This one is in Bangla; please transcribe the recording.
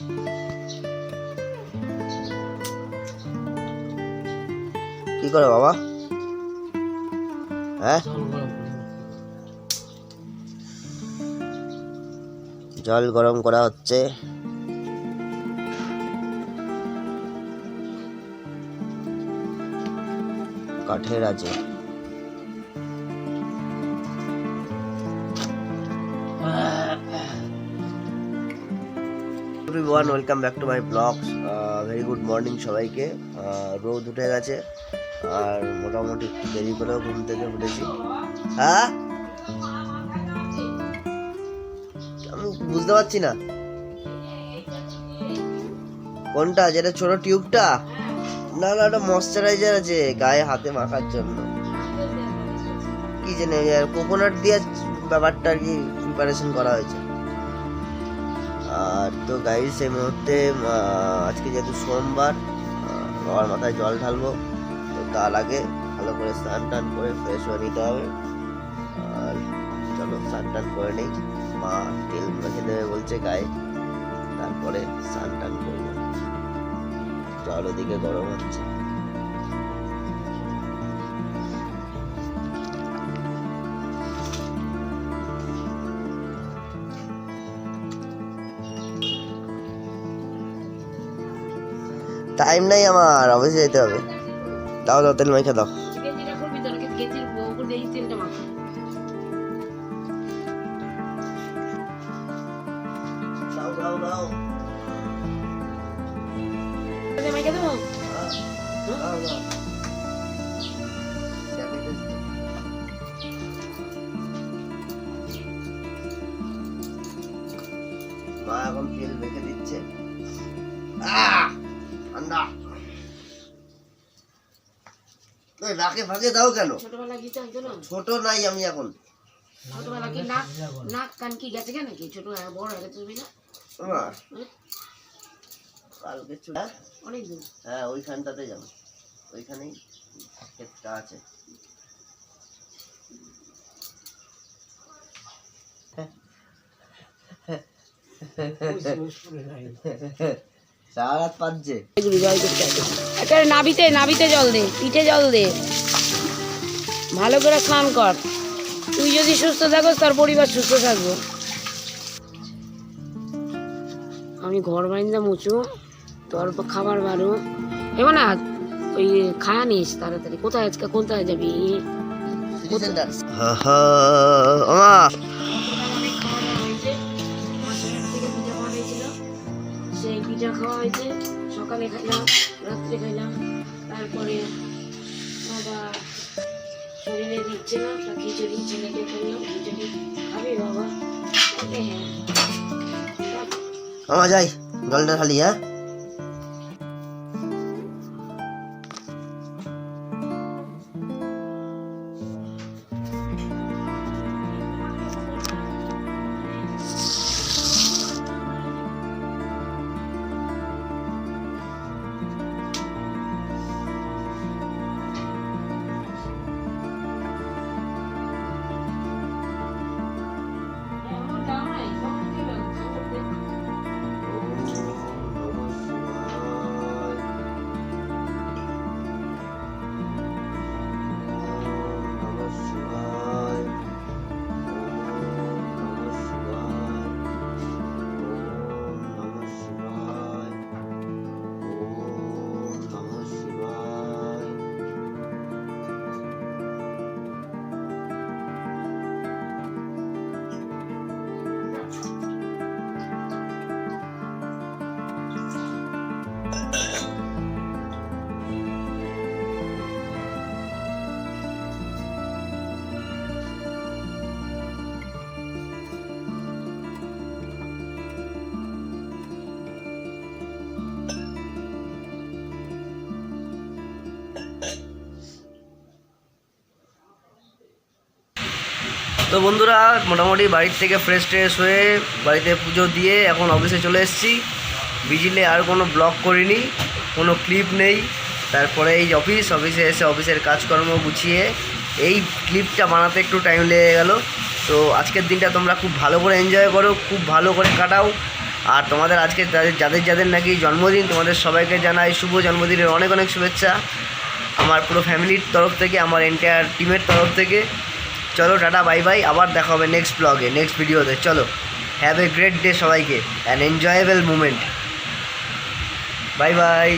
কি করে বাবা? হ্যাঁ? জল গরম করা হচ্ছে। কাঠের আছে। Everyone welcome back to my blog very good morning সবাইকে। রোদ উঠে গেছে। আর মোটামুটি দেরি করেও ঘুম থেকে উঠেছি। হ্যাঁ? আমি বুঝতে পারছি না। কোনটা? যেটা ছোট টিউবটা? না না, ওটা ময়শ্চারাইজার আছে, গায়ে হাতে মাখার জন্য। কি জানি কোকোনাট দিয়ে ব্যাপারটা আর কি প্রিপারেশন করা হয়েছে। তো গাইস এই মুহূর্তে আজকে যেহেতু সোমবার বাবার মাথায় জল ঢালবো, তো তার আগে ভালো করে স্নান টান করে ফ্রেশ হয়ে নিতে হবে। আর চলো স্নান টান করে নিই, মা তেল মেখে দেবে বলছে গায়ে, তারপরে স্নান টান করব। জল ওদিকে গরম হচ্ছে। টাইম নাই আমার অফিসে যেতে হবে। দাও দাও তেল মাইখা দাও। মা এখন তেল মেখে দিচ্ছে। আহ! ঠান্ডা। ওই নাকে ফাঁকে দাও কেন? ছোট নাই আমি এখন। ছোটবেলা কি নাক নাক কান কি গেছে কেন কি? ছোট বড় হয়ে গেছে তুমি না? কালকে চু- হ্যাঁ? অনেক দিন হ্যাঁ ওইখানটাতে যাব। ওইখানেই ক্ষেতটা আছে। সারা পাচ্ছে। জল করতে একটা নাবিতে নাবিতে জল দে পিঠে জল দে। ভালো করে স্নান কর। তুই যদি সুস্থ থাকো তার পরিবার সুস্থ থাকব। আমি ঘর বারিন্দা মুচু তোর খাবার বারো এবার না ওই খায়া নিস তাড়াতাড়ি। কোথায় আজকে কোথায় যাবি? ওমা। সেই খাওয়া হয়েছে সকালে খাইলাম রাত্রে খাইলাম তারপরে বাবা শরীরে দিচ্ছে না তা খিচুড়ি ছেলেকে করলাম খিচুড়ি খাবি বাবা? বলে, হ্যাঁ। যাই জলটা খালি হ্যাঁ? তো বন্ধুরা, মোটামুটি বাড়ির থেকে ফ্রেশ ট্রেশ হয়ে বাড়িতে পুজো দিয়ে এখন অফিসে চলে এসেছি। বিজিলে আর কোনো ব্লগ করিনি, কোনো ক্লিপ নেই। তারপরে এই অফিস অফিসে এসে অফিসের কাজকর্ম গুছিয়ে এই ক্লিপটা বানাতে একটু টাইম লেগে গেল। তো আজকের দিনটা তোমরা খুব ভালো করে এনজয় করো, খুব ভালো করে কাটাও। আর তোমাদের আজকে যাদের যাদের যাদের নাকি জন্মদিন, তোমাদের সবাইকে জানাই শুভ জন্মদিনের অনেক অনেক শুভেচ্ছা। আমার পুরো ফ্যামিলির তরফ থেকে, আমার এন্টায়ার টিমের তরফ থেকে। চলো টাটা বাই বাই আবার দেখা হবে নেক্সট ব্লগে নেক্সট ভিডিওতে চলো হ্যাভ এ গ্রেট ডে সবাইকে an enjoyable moment bye bye